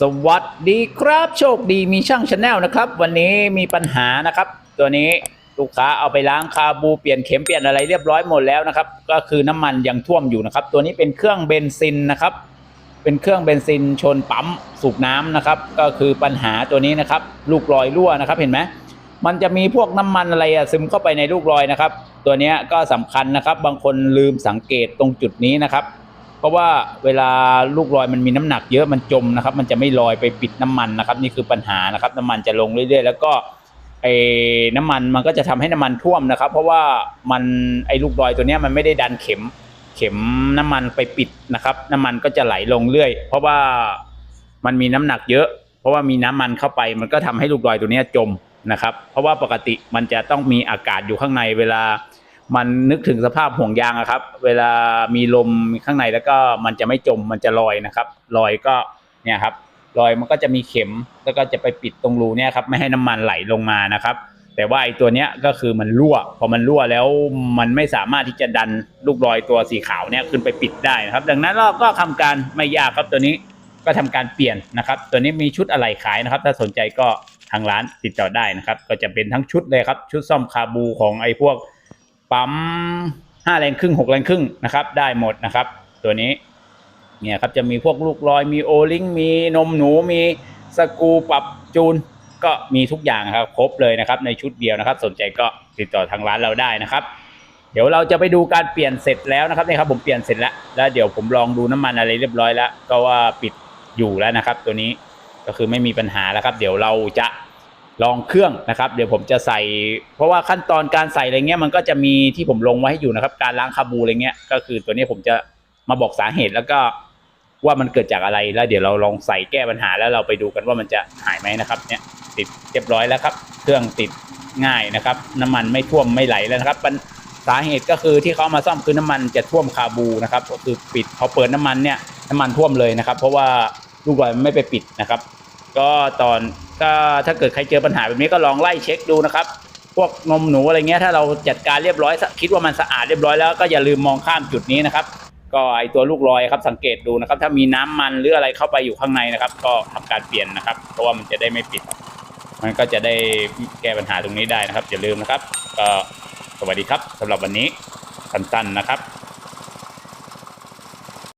สวัสดีครับโชคดีมีช่างชาแนลนะครับ วันนี้มีปัญหานะครับ ตัวนี้ลูกค้าเอาไปล้างคาบูเปลี่ยนเข็มเปลี่ยนอะไรเรียบร้อยหมดแล้วนะครับ ก็คือน้ำมันยังท่วมอยู่นะครับ ตัวนี้เป็นเครื่องเบนซินนะครับ เป็นเครื่องเบนซินชนปั๊มสูบน้ำนะครับ ก็คือปัญหาตัวนี้นะครับ ลูกรอยรั่วนะครับ เห็นไหมมันจะมีพวกน้ำมันอะไรอะซึมเข้าไปในลูกรอยนะครับ ตัวนี้ก็สำคัญนะครับ บางคนลืมสังเกตตรงจุดนี้นะครับ ราะว่าเวลาลูกลอยมันมีน้ำหนักเยอะมันจมนะครับ มันจะไม่ลอยไปปิดน้ำมันนะครับ นี่คือปัญหานะครับ น้ำมันจะลงเรื่อยๆ แล้วก็ไอ้น้ำมันมันก็จะทำให้น้ำมันท่วมนะครับ เพราะว่ามันไอ้ลูกลอยตัวเนี้ยมันไม่ได้ดันเข็มเข็มน้ำมันไปปิดนะครับ น้ำมันก็จะไหลลงเรื่อย เพราะว่ามันมีน้ำหนักเยอะ เพราะว่ามีน้ำมันเข้าไป มันก็ทำให้ลูกลอยตัวเนี้ยจมนะครับ เพราะว่าปกติมันจะต้องมีอากาศอยู่ข้างในเวลา มันนึกถึงสภาพห่วงยางอะครับ เวลามีลมข้างในแล้วก็มันจะไม่จมมันจะลอยนะครับลอยก็เนี่ยครับลอยมันก็จะมีเข็มแล้วก็จะไปปิดตรงรูเนี่ยครับไม่ให้น้ำมันไหลลงมานะครับ แต่ว่าไอ้ตัวเนี้ยก็คือมันรั่ว พอมันรั่วแล้วมันไม่สามารถที่จะดันลูกรอยตัวสีขาวเนี่ยขึ้นไปปิดได้นะครับ ดังนั้นเราก็ทำการไม่ยากครับตัวนี้ก็ทำการเปลี่ยนนะครับ ตัวนี้มีชุดอะไหล่ขายนะครับ ถ้าสนใจก็ทางร้านติดต่อได้นะครับ ก็จะเป็นทั้งชุดเลยครับชุดซ่อมคาบูของไอ้พวก ปั๊มห้าแรงครึ่งหกแรงครึ่งนะครับ ได้หมดนะครับ ตัวนี้เนี่ยครับจะมีพวกลูกลอยมีโอลิงมีนมหนูมีสกูปรับจูน ก็มีทุกอย่างครับครบเลยนะครับ ในชุดเดียวนะครับ สนใจก็ติดต่อทางร้านเราได้นะครับ เดี๋ยวเราจะไปดูการเปลี่ยนเสร็จแล้วนะครับนี่ครับผมเปลี่ยนเสร็จแล้วแล้วเดี๋ยวผมลองดูน้ำมันอะไรเรียบร้อยแล้ว ก็ว่าปิดอยู่แล้วนะครับ ตัวนี้ก็คือไม่มีปัญหาแล้วครับ เดี๋ยวเราจะ ลองเครื่องนะครับ เดี๋ยวผมจะใส่ เพราะว่าขั้นตอนการใส่อะไรเงี้ยมันก็จะมีที่ผมลงไว้ให้อยู่นะครับ การล้างคาบูอะไรเงี้ยก็คือตัวนี้ผมจะมาบอกสาเหตุแล้วก็ว่ามันเกิดจากอะไรแล้วเดี๋ยวเราลองใส่แก้ปัญหาแล้วเราไปดูกันว่ามันจะหายไหมนะครับเนี่ยติดเรียบร้อยแล้วครับ เครื่องติดง่ายนะครับ น้ำมันไม่ท่วมไม่ไหลแล้วนะครับสาเหตุก็คือที่เขามาซ่อมคือน้ำมันจะท่วมคาบูนะครับ ก็คือปิดพอเปิดน้ำมันเนี่ยน้ำมันท่วมเลยนะครับ เพราะว่าลูกบอลไม่ไปปิดนะครับ ก็ตอน ก็ถ้าเกิดใครเจอปัญหาแบบนี้ก็ลองไล่เช็คดูนะครับ พวกนมหนูอะไรเงี้ยถ้าเราจัดการเรียบร้อย คิดว่ามันสะอาดเรียบร้อยแล้วก็อย่าลืมมองข้ามจุดนี้นะครับ ก็ไอตัวลูกลอยครับสังเกตดูนะครับ ถ้ามีน้ำมันหรืออะไรเข้าไปอยู่ข้างในนะครับ ก็ทำการเปลี่ยนนะครับ เพราะว่ามันจะได้ไม่ปิด มันก็จะได้แก้ปัญหาตรงนี้ได้นะครับอย่าลืมนะครับ ก็สวัสดีครับสำหรับวันนี้สั้นๆนะครับ